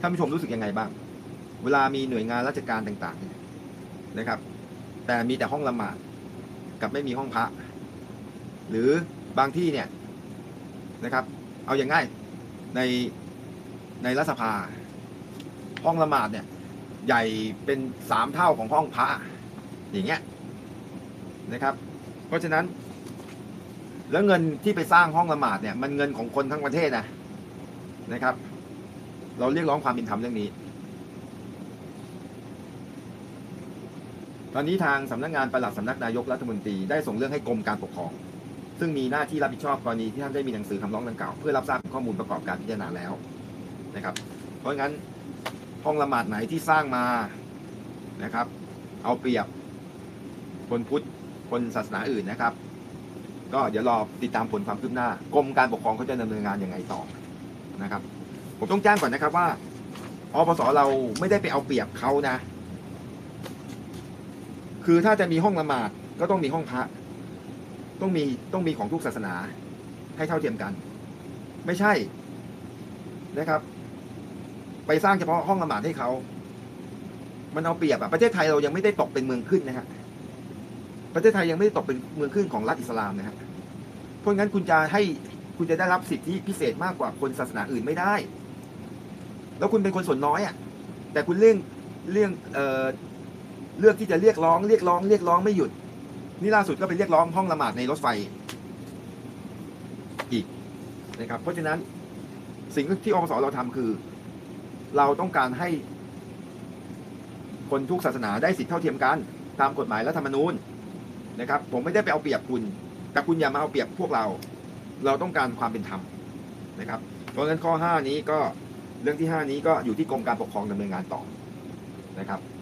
ท่านผู้ชมรู้สึกยังไงบ้าง เวลามีหน่วยงานราชการต่างๆนะครับ แต่มีแต่ห้องละหมาดกับไม่มีห้องพระ หรือบางที่เนี่ยนะครับ เอาอย่างง่ายในในรัฐสภา ห้องละหมาดเนี่ย ใหญ่เป็นสามเท่าของห้องพระอย่างเงี้ยนะครับ เพราะฉะนั้น แล้วเงินที่ไปสร้างห้องละหมาดเนี่ย มันเงินของคนทั้งประเทศนะนะครับ เราเรียกร้องความเป็นธรรมเรื่องนี้ ตอนนี้ทางสำนักงานปลัดสำนักนายกรัฐมนตรีได้ส่งเรื่องให้กรมการปกครอง ซึ่งมีหน้าที่รับผิดชอบกรณีที่ท่านได้มีหนังสือคำร้องดังกล่าวเพื่อรับทราบข้อมูลประกอบการพิจารณาแล้วนะครับ เพราะงั้นห้องละหมาดไหนที่สร้างมานะครับ เอาเปรียบคนพุทธคนศาสนาอื่นนะครับ ก็เดี๋ยวรอติดตามผลความคืบหน้า กรมการปกครองเขาจะดำเนินงานยังไงต่อนะครับ ผมต้องแจ้งก่อนนะครับว่าอปสเราไม่ได้ไปเอาเปรียบเขานะ คือถ้าจะมีห้องละหมาดก็ต้องมีห้องพระ ต้องมีต้องมีของทุกศาสนาให้เท่าเทียมกัน ไม่ใช่นะครับ ไปสร้างเฉพาะห้องละหมาดให้เขา มันเอาเปรียบอะประเทศไทยเรายังไม่ได้ตกเป็นเมืองขึ้นนะฮะประเทศไทยยังไม่ได้ตกเป็นเมืองขึ้นของรัฐอิสลามนะฮะเพราะงั้นคุณจะให้คุณจะได้รับสิทธิพิเศษมากกว่าคนศาสนาอื่นไม่ได้ แล้วคุณเป็นคนส่วนน้อยอะ่ะแต่คุณเรื่องเรื่องเอ่อเลือกที่จะเรียกร้องเรียกร้องเรียกร้องไม่หยุด นี่ล่าสุดก็ไปเรียกร้องห้องละหมาดในรถไฟอีกนะครับ เพราะฉะนั้นสิ่งที่อสเราทำคือ เราต้องการให้ คนทุกศาสนาได้สิทธิเท่าเทียมกัน ตามกฎหมายรัฐธรรมนูญนะครับ ผมไม่ได้ไปเอาเปรียบคุณ แต่คุณอย่ามาเอาเปรียบพวกเรา เราต้องการความเป็นธรรมนะครับเพราะฉะนั้นข้อ 5 นี้ก็ เรื่องที่ 5 นี้ก็อยู่ที่กรมการปกครองดำเนินงานต่อนะครับ